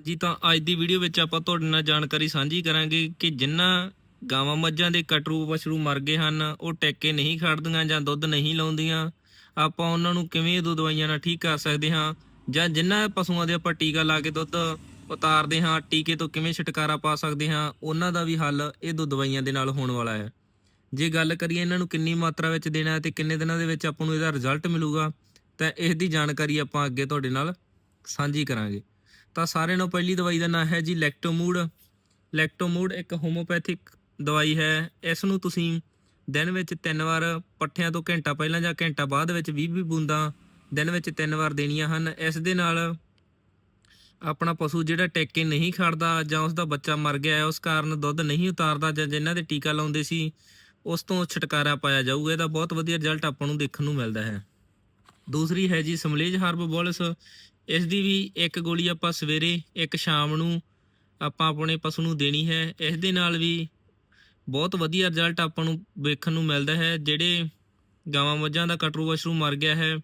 ਜੀ, ਤਾਂ ਅੱਜ ਦੀ ਵੀਡੀਓ ਵਿੱਚ ਆਪਾਂ ਤੁਹਾਡੇ ਨਾਲ ਜਾਣਕਾਰੀ ਸਾਂਝੀ ਕਰਾਂਗੇ ਕਿ ਜਿਨ੍ਹਾਂ ਗਾਵਾਂ ਮੱਝਾਂ ਦੇ ਕਟਰੂ ਪਸ਼ਰੂ ਮਰ ਗਏ ਹਨ, ਉਹ ਟੈਕੇ ਨਹੀਂ ਖੜਦੀਆਂ ਜਾਂ ਦੁੱਧ ਨਹੀਂ ਲਾਉਂਦੀਆਂ। ਆਪਾਂ ਉਹਨਾਂ ਨੂੰ ਕਿਵੇਂ ਦੋ ਦਵਾਈਆਂ ਨਾਲ ਠੀਕ ਕਰ ਸਕਦੇ ਹਾਂ? ਜਾਂ ਜਿਨ੍ਹਾਂ ਪਸ਼ੂਆਂ ਦੇ ਆਪਾਂ ਟੀਕਾ ਲਾ ਕੇ ਦੁੱਧ ਉਤਾਰਦੇ ਹਾਂ, ਟੀਕੇ ਤੋਂ ਕਿਵੇਂ ਛੁਟਕਾਰਾ ਪਾ ਸਕਦੇ ਹਾਂ? ਉਹਨਾਂ ਦਾ ਵੀ ਹੱਲ ਇਹ ਦੋ ਦਵਾਈਆਂ ਦੇ ਨਾਲ ਹੋਣ ਵਾਲਾ ਹੈ। ਜੇ ਗੱਲ ਕਰੀਏ ਇਹਨਾਂ ਨੂੰ ਕਿੰਨੀ ਮਾਤਰਾ ਵਿੱਚ ਦੇਣਾ ਹੈ ਤੇ ਕਿੰਨੇ ਦਿਨਾਂ ਦੇ ਵਿੱਚ ਆਪਾਂ ਨੂੰ ਇਹਦਾ ਰਿਜ਼ਲਟ ਮਿਲੂਗਾ, ਤਾਂ ਇਸ ਦੀ ਜਾਣਕਾਰੀ ਆਪਾਂ ਅੱਗੇ ਤੁਹਾਡੇ ਨਾਲ ਸਾਂਝੀ ਕਰਾਂਗੇ। ਤਾਂ ਸਾਰਿਆਂ ਨਾਲੋਂ ਪਹਿਲੀ ਦਵਾਈ ਦਾ ਨਾਮ ਹੈ ਜੀ ਲੈਕਟੋਮੂਡ ਲੈਕਟੋਮੂਡ ਇੱਕ ਹੋਮੋਪੈਥਿਕ ਦਵਾਈ ਹੈ। ਇਸ ਨੂੰ ਤੁਸੀਂ ਦਿਨ ਵਿੱਚ ਤਿੰਨ ਵਾਰ ਪੱਠਿਆਂ ਤੋਂ ਘੰਟਾ ਪਹਿਲਾਂ ਜਾਂ ਘੰਟਾ ਬਾਅਦ ਵਿੱਚ 20-20 ਬੂੰਦਾਂ ਦਿਨ ਵਿੱਚ ਤਿੰਨ ਵਾਰ ਦੇਣੀਆਂ ਹਨ। ਇਸ ਦੇ ਨਾਲ ਆਪਣਾ ਪਸ਼ੂ ਜਿਹੜਾ ਟੇਕੇ ਨਹੀਂ ਖੜਦਾ ਜਾਂ ਉਸ ਦਾ ਬੱਚਾ ਮਰ ਗਿਆ ਹੈ, ਉਸ ਕਾਰਨ ਦੁੱਧ ਨਹੀਂ ਉਤਾਰਦਾ ਜਾਂ ਜਿਨ੍ਹਾਂ ਦੇ ਟੀਕਾ ਲਾਉਂਦੇ ਸੀ, ਉਸ ਤੋਂ ਛੁਟਕਾਰਾ ਪਾਇਆ ਜਾਊਗਾ। ਇਹਦਾ ਬਹੁਤ ਵਧੀਆ ਰਿਜ਼ਲਟ ਆਪਾਂ ਨੂੰ ਦੇਖਣ ਨੂੰ ਮਿਲਦਾ ਹੈ। ਦੂਸਰੀ ਹੈ ਜੀ ਸਮਲੇਜ ਹਾਰਬੋਬੋਲਸ। ਇਸ ਦੀ ਵੀ ਇੱਕ ਗੋਲੀ ਆਪਾਂ ਸਵੇਰੇ, ਇੱਕ ਸ਼ਾਮ ਨੂੰ ਆਪਾਂ ਆਪਣੇ ਪਸ਼ੂ ਨੂੰ ਦੇਣੀ ਹੈ। ਇਸ ਦੇ ਨਾਲ ਵੀ ਬਹੁਤ ਵਧੀਆ ਰਿਜ਼ਲਟ ਆਪਾਂ ਨੂੰ ਵੇਖਣ ਨੂੰ ਮਿਲਦਾ ਹੈ। ਜਿਹੜੇ ਗਾਵਾਂ ਮੱਝਾਂ ਦਾ ਕਟਰੂ ਵਸ਼ਰੂ ਮਰ ਗਿਆ ਹੈ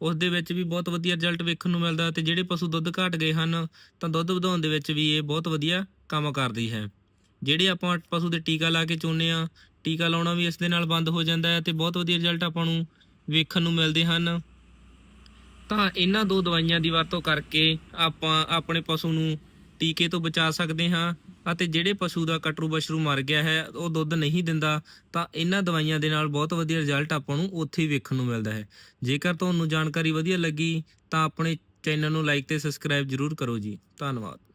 ਉਸ ਦੇ ਵਿੱਚ ਵੀ ਬਹੁਤ ਵਧੀਆ ਰਿਜ਼ਲਟ ਵੇਖਣ ਨੂੰ ਮਿਲਦਾ ਤੇ ਜਿਹੜੇ ਪਸ਼ੂ ਦੁੱਧ ਘਟ ਗਏ ਹਨ, ਤਾਂ ਦੁੱਧ ਵਧਾਉਣ ਦੇ ਵਿੱਚ ਵੀ ਇਹ ਬਹੁਤ ਵਧੀਆ ਕੰਮ ਕਰਦੀ ਹੈ। ਜਿਹੜੇ ਆਪਾਂ ਪਸ਼ੂ ਦੇ ਟੀਕਾ ਲਾ ਕੇ ਚੋਨੇ ਆ, ਟੀਕਾ ਲਾਉਣਾ ਵੀ ਇਸ ਦੇ ਨਾਲ ਬੰਦ ਹੋ ਜਾਂਦਾ ਹੈ ਤੇ ਬਹੁਤ ਵਧੀਆ ਰਿਜ਼ਲਟ ਆਪਾਂ ਨੂੰ ਵੇਖਣ ਨੂੰ ਮਿਲਦੇ ਹਨ। ਤਾਂ ਇਹਨਾਂ ਦੋ ਦਵਾਈਆਂ ਦੀ ਵਰਤੋਂ ਕਰਕੇ ਆਪਾਂ ਆਪਣੇ ਪਸ਼ੂ ਨੂੰ ਟੀਕੇ ਤੋਂ ਬਚਾ ਸਕਦੇ ਹਾਂ ਅਤੇ ਜਿਹੜੇ ਪਸ਼ੂ ਦਾ ਕਟਰੂ ਬਸ਼ਰੂ ਮਰ ਗਿਆ ਹੈ, ਉਹ ਦੁੱਧ ਨਹੀਂ ਦਿੰਦਾ, ਤਾਂ ਇਹਨਾਂ ਦਵਾਈਆਂ ਦੇ ਨਾਲ ਬਹੁਤ ਵਧੀਆ ਰਿਜ਼ਲਟ ਆਪਾਂ ਨੂੰ ਉੱਥੇ ਹੀ ਵੇਖਣ ਨੂੰ ਮਿਲਦਾ ਹੈ। ਜੇਕਰ ਤੁਹਾਨੂੰ ਜਾਣਕਾਰੀ ਵਧੀਆ ਲੱਗੀ, ਤਾਂ ਆਪਣੇ ਚੈਨਲ ਨੂੰ ਲਾਈਕ ਤੇ ਸਬਸਕ੍ਰਾਈਬ ਜਰੂਰ ਕਰੋ ਜੀ। ਧੰਨਵਾਦ।